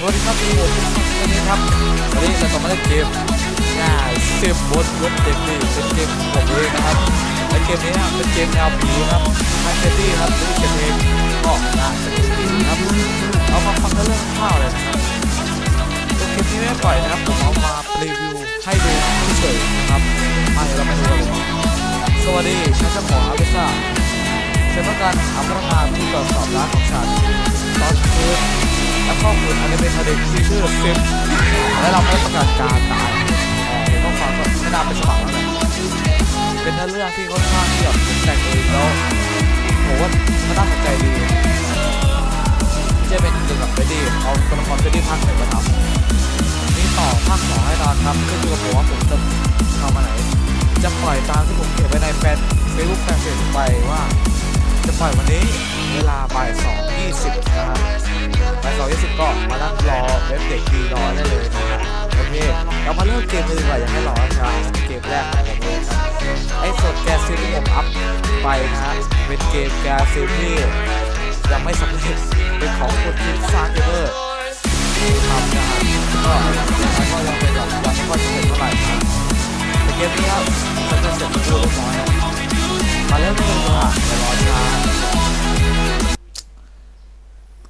สวัสดีครับทุกคนวันนี้ครับวันนี้เราจะมาเล่นเกมง่ายซิมบดเว็บเด็กดีเป็นเกมของผมเองนะครับและเกมนี้นะครับเป็นเกมแนวผีครับทางเกมดี้ครับหรือเกมเองก็น่าจะดีนครับเอามาฟังเรื่องข้าวเลยนะครับเกมนี้ไม่ปล่อยนะครับผมเอามารีวิวให้ดูเฉยๆนะครับไม่เราไม่รู้เลยสวัสดีฉันเจ้าขออาเบซ่าฉันต้องการหาพนักงานที่ตรวจสอบร้านของฉันตอนคืน และข้อมูลอันนี้เป็นคดีที่ชื่อซิมและเราไม่ประกาศการตายเดี๋ยวต้องฟังก่อนไม่น่าเป็นสมัครแล้วนะเป็นเรื่องที่ค่อนข้างที่แบบแต่งเองแล้วผมว่ามันน่าสนใจดีจะเป็นเกี่ยวกับเฟดดี้เอาตัวละครเฟดดี้ภาคหนึ่งมาทำนี่ต่อภาคสองให้นอนครับขึ้นอยู่กับผมว่าผมจะทำมาไหนจะปล่อยตามที่ผมเขียนไว้ในแฟนเฟซบุ๊กแฟนเพจไปว่า จะปล่อยวันนี้ เวลาบ่ายสองยี่สิบนะครับบ่ายสองยี่สิบก็มานั่งรอเว็บเด็กดีรอได้เลยนะครับโอเคเรามาเริ่มเกมเลยดีกว่าอย่าให้รอช้าเกมแรกของผมเลยครับไอ้สดแกซิมที่ผมอัพไปนะฮะเป็นเกมแกซิมที่ยังไม่สำเร็จเป็นของคนคิดสร้างเกเมอร์ที่ทำนะฮะก็ยังไงก็ยังเป็นแบบยังไม่ค่อยสำเร็จเท่าไหร่นะแต่เกมนี้ครับมันจะเสร็จเรียบร้อยมาเริ่มกันเลยดีกว่าอย่ารอช้า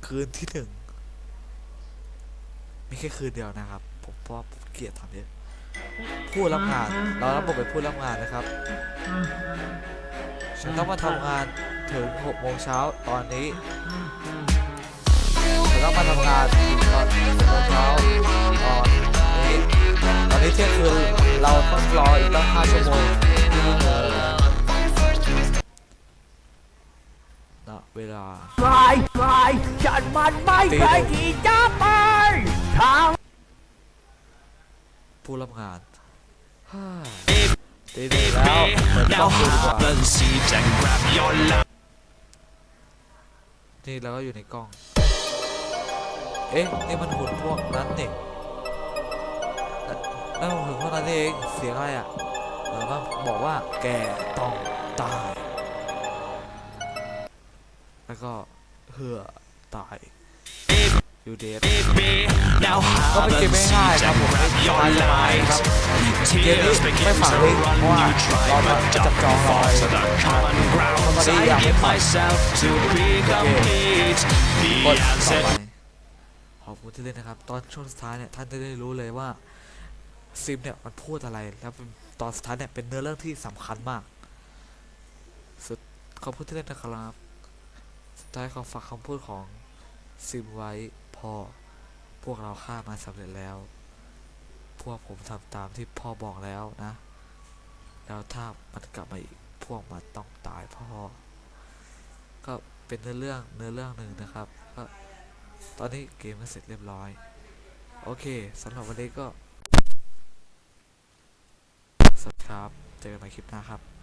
คืนที่หนึ่งไม่แค่คืนเดียวนะครับ ผมเพราะว่าผมเกลียดทำเยอะผู้รับงานเรารับบทเป็นผู้รับงานนะครับ ฉันต้องมาทำงานถึง6โมงเช้าตอนนี้ฉันต้องมาทำงานตอน6โมงเช้าตอนนี้ตอนนี้เที่ยงคืนเราต้องรออีกตั้ง5ชั่วโมง เวลา ไม่ไม่ฉันมันไม่เคยที่จะไปทางผู้รับงานฮ่าตีดีแล้วเปิดกล้องดูดีกว่า and seeds and grab your love. นี่เราก็อยู่ในกล้อง เอ๊ะ นี่มันหุ่นพวกนั้นนี่นั่นมันหุ่นพวกนั้นนี่เอง เสียงอะไรอะเออมันบอกว่าแกต้องตาย แล้วก็เหือตายอยู่เดท Now ก็เป็น have เกม a ไม่ง่าย seat ครับ and ผม grab ส your บายสบายครับ light. เกมนี้ Tears ไม่ begin ฝัง to ลิงก์เพ run. ราะว่า You try เรา but จะจับ don't จองรอ fall ย to the common ground. Somebody I yeah, give fine. myself to be complete. ก The ดต่อ answer ไปขอบคุณที่เล่นนะครับ ตอนช่วงสุดท้ายเนี่ยท่านจะได้รู้เลยว่าซิมเนี่ยมันพูดอะไรแล้วเป็นตอนสุดท้ายเนี่ยเป็นเนื้อเรื่องที่สำคัญมาก สุดขอบคุณที่เล่นนะครับ สุดท้ายขอฝากคำพูดของซิมไว้พ่อพวกเราฆ่ามาสำเร็จแล้ว พวกผมทำตามที่พ่อบอกแล้วนะ แล้วถ้ามันกลับมาอีกพวกมันต้องตายพ่อ ก็เป็นเนื้อเรื่องเนื้อเรื่องหนึ่งนะครับก็ตอนนี้เกมก็เสร็จเรียบร้อย โอเคสำหรับวันนี้ก็ สวัสดีครับ เจอกันใหม่คลิปหน้าครับ